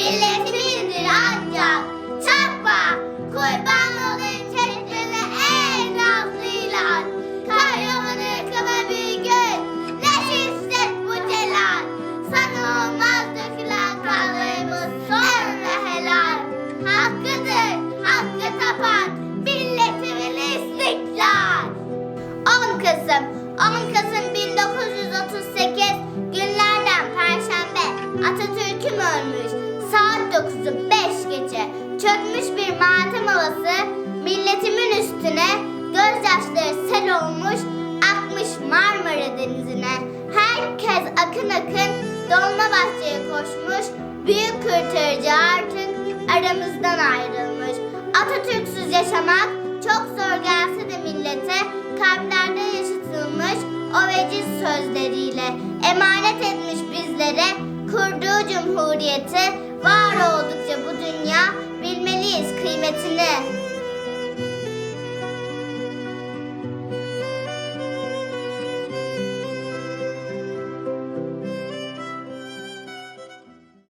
milletindir ancak çakma. Kurban olayım çetrene en nazlıyla kahramanı kıla bir gün ne şiddet bu celal? Sana olmaz dökülen kanlarımız sonra helal. Hakkıdır hakkı tapan milletimin istiklal. 10 Kasım 10 Kasım 1938 günlerden Perşembe Atatürk Çökmüş bir matem havası milletimin üstüne gözyaşları sel olmuş akmış Marmara Denizi'ne. Herkes akın akın Dolmabahçe'ye koşmuş. Büyük kurtarıcı artık aramızdan ayrılmış. Atatürk'süz yaşamak çok zor gelse de millete kalplerde yaşatılmış o veciz sözleriyle emanet etmiş bizlere kurduğu cumhuriyeti var oldukça bu dünya kıymetini.